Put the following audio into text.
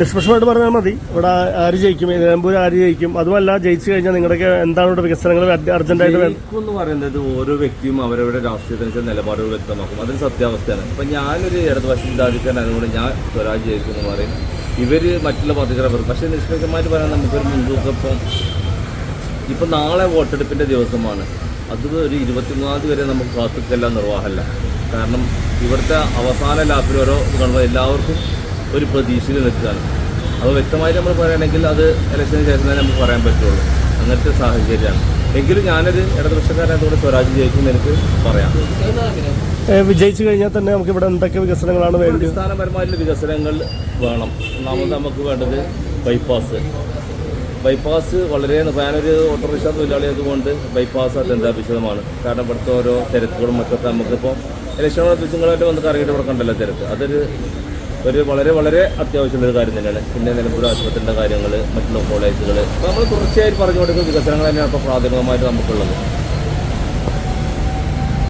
നിഷ്പക്ഷമായിട്ട് പറഞ്ഞാൽ മതി. ഇവിടെ ആര് ജയിക്കും? നിലമ്പൂർ ആര് ജയിക്കും? അതുമല്ല ജയിച്ചു കഴിഞ്ഞാൽ നിങ്ങളുടെ എന്താണ് ഇവിടെ വികസനങ്ങൾ അർജന്റായിട്ട് എന്ന് പറയുന്നത് ഓരോ വ്യക്തിയും അവരവരുടെ രാഷ്ട്രീയത്തിനനുസരിച്ച് നിലപാടുകൾ വ്യക്തമാക്കും. അതൊരു സത്യാവസ്ഥയാണ്. ഇപ്പൊ ഞാനൊരു ഇടതുപക്ഷ ചിന്താധിക്കാരനായതുകൊണ്ട് ഞാൻ സ്വരാജ് ജയിക്കും എന്ന് പറയും. ഇവർ മറ്റുള്ള പാർട്ടിക്കാരെ പറയും പക്ഷേ നിഷ്പക്ഷമായിട്ട് പറയാൻ നമുക്കൊരു മുൻതൂക്കം ഇപ്പം നാളെ വോട്ടെടുപ്പിന്റെ ദിവസമാണ്. അത് ഒരു ഇരുപത്തിമൂന്നാം തീയതി വരെ നമുക്ക് കാത്തിക്കല്ല നിർവാഹമല്ല. കാരണം ഇവിടുത്തെ അവസാന ലാപ്പിൽ ഓരോ എല്ലാവർക്കും ഒരു പ്രതീക്ഷയിൽ നിൽക്കുകയാണ്. അപ്പോൾ വ്യക്തമായിട്ട് നമ്മൾ പറയുകയാണെങ്കിൽ അത് ഇലക്ഷന് ശേഷം തന്നെ നമുക്ക് പറയാൻ പറ്റുള്ളൂ. അങ്ങനത്തെ സാഹചര്യമാണ്. എങ്കിലും ഞാനൊരു ഇടതുപക്ഷക്കാരനായതുകൊണ്ട് സ്വരാജ് ജയിക്കും എനിക്ക് പറയാം. വിജയിച്ചു കഴിഞ്ഞാൽ തന്നെ നമുക്ക് ഇവിടെ എന്തൊക്കെ വികസനങ്ങളാണ് വേണ്ടത്? അടിസ്ഥാനപരമായിട്ടുള്ള വികസനങ്ങൾ വേണം. ഒന്നാമത് നമുക്ക് വേണ്ടത് ബൈപ്പാസ് ബൈപ്പാസ് വളരെ ഞാനൊരു ഓട്ടോറിക്ഷ തൊഴിലാളി ആയതുകൊണ്ട് ബൈപ്പാസ് അത്യന്താപേക്ഷിതമാണ് കാരണം ഇവിടുത്തെ ഓരോ തിരക്കുകളും മറ്റൊക്കെ നമുക്കിപ്പോൾ ഇലക്ഷനോട് ദിവസങ്ങളായിട്ട് വന്ന് കറങ്ങിയിട്ട് ഇവിടെ കണ്ടല്ലോ തിരക്ക്. അതൊരു ഒരു വളരെ വളരെ അത്യാവശ്യമുള്ള ഒരു കാര്യം തന്നെയാണ്. പിന്നെ നിലമ്പൂർ ആശുപത്രിയുടെ കാര്യങ്ങൾ മറ്റുള്ള കോളേജുകൾ നമ്മൾ തുടർച്ചയായിട്ട് പറഞ്ഞു കൊടുക്കുന്ന വികസനങ്ങൾ തന്നെയാണ് ഇപ്പോൾ പ്രാഥമികമായിട്ട് നമുക്കുള്ളത്.